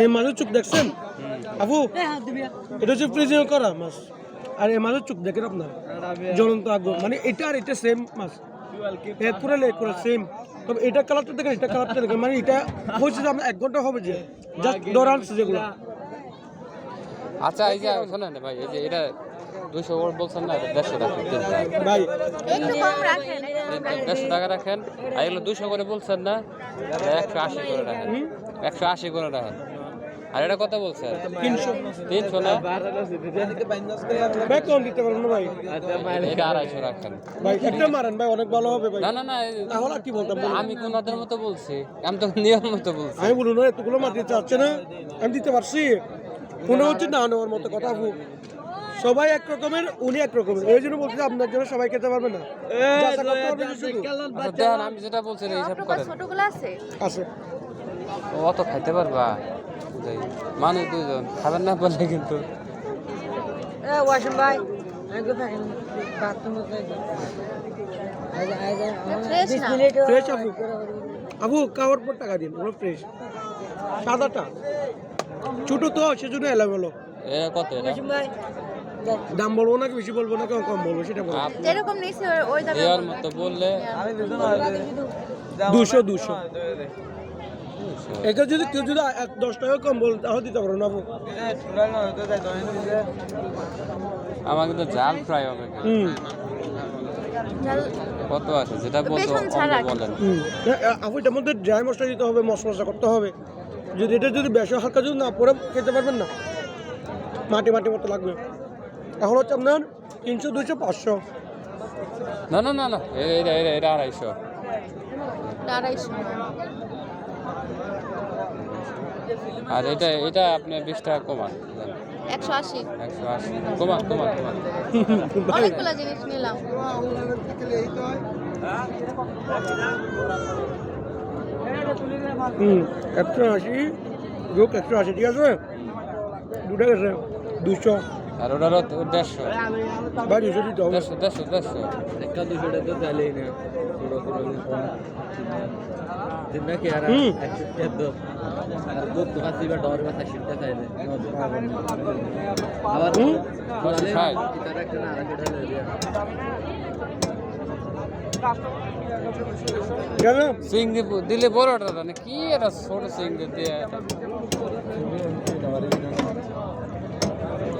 এই মাছের চোখ দেখছেন? আপু এটা হচ্ছে ফ্রিজিং করা মাছ। আর এই মাছের চোখ দেখেন আপনার জ্বলন্ত আগুন মানে এটা আর এটা সেম মাছ। পুরো করে সেম তবে এটা কালারটা দেখেন এটা কালারটা দেখেন। মানে এটা আপনার এক ঘণ্টা হবে যে। জাস্ট ডরান্স যেগুলো আচ্ছা এই যে শোনেন ভাই এই যে এটা দুশো ওর বলছেন না দেড়শো টাকা ভাই। একটু কম রাখেন। দেড়শো টাকা আর এগুলো দুশো করে বলছেন না একশো আশি করে রাখেন। একশো আশি করে রাখেন। আর এটা কত বলছেন তিনশো। তিনশো না? ভাই কম দিতে পারবেন না ভাই? এটা আড়াইশো রাখেন। ভাই একটা মারেন ভাই অনেক ভালো হবে ভাই। না না না তাহলে আর কি বলতাম আমি কোন ওদের মতো বলছি? আমি তো নিয়ম মতো বলছি। আমি বলুন না এতগুলো দিতে চাচ্ছে না। আমি দিতে পারছি। মনে হচ্ছে না নেওয়ার মতো কথা আপু। সবাই এক রকমের উনি এক রকমের। এই জন্য বলছি আপনার জন্য সবাই খেতে পারবে না। পারবে আমি যেটা বলছি হিসাব করেন। আছে? আছে। ও অত খাইতে পারবা? যাই। মানুষ দুজন খাবেন না বললে কিন্তু। ফ্রেশ না। ফ্রেশ আপু আপু খাওয়ার পর টাকা দিন? ওরা ফ্রেশ সাদাটা? ছোট তো সেজন্য এলামেলো এটা? কত দাম বলব না কি বেশি বলব না কম বলব সেটা বলব যেরকম ওই- ওই দামে এর মতো বললে দুশো দুশো। একে যদি কেউ যদি এক দশ টাকা কম বল তাহলে দিতে পারো না আপু। আমার কিন্তু জাল ফ্রাই হবে হুম। কত আছে? যেটা বলতো বলেন। হুম। আপু এটার মধ্যে ড্রাই মশলা দিতে হবে মশলা মশলা করতে হবে। যদি এটা যদি বেশি হালকা যদি না পরে খেতে পারবেন না মাটি মাটি মতো লাগবে। এখন হচ্ছে আপনার তিনশো দুশো পাঁচশো। না না না না এটা এটা এটা আড়াইশো। আড়াইশো। আর এটা এটা আপনি বিশ টাকা কমান। একশো আশি। একশো আশি। কমান কমান কমান। অনেকগুলো জিনিস নিলাম। একশো আশি। যোগ একশো আশি ঠিক আছে? দুটা গেছে দুশো। আর দেড়শো। ভাই দুশো দিতে হবে। দেড়শো দেড়শো দেড়শো। একটা দুশো টাকা তো চাইলেই না। পুরো পুরো দিন নাকি আর হুম। একশো খেত আর দুধ তো কাছে বা ডর ব্যথা সেটা চাইলে আবার হুম। দুশো ষাট তার একটা না দিলে কি এটা ছোট চিংড়ি দিয়ে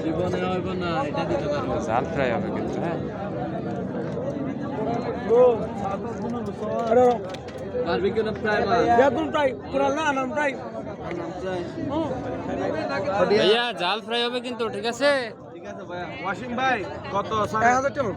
জীবনে হইব না এটা দিতে পারব জাল ফ্রাই হবে কিন্তু হ্যাঁ ভাইয়া জাল ফ্রাই হবে কিন্তু ঠিক আছে ঠিক আছে ভাইয়া ওয়াসিম ভাই কত এক হাজার টাকা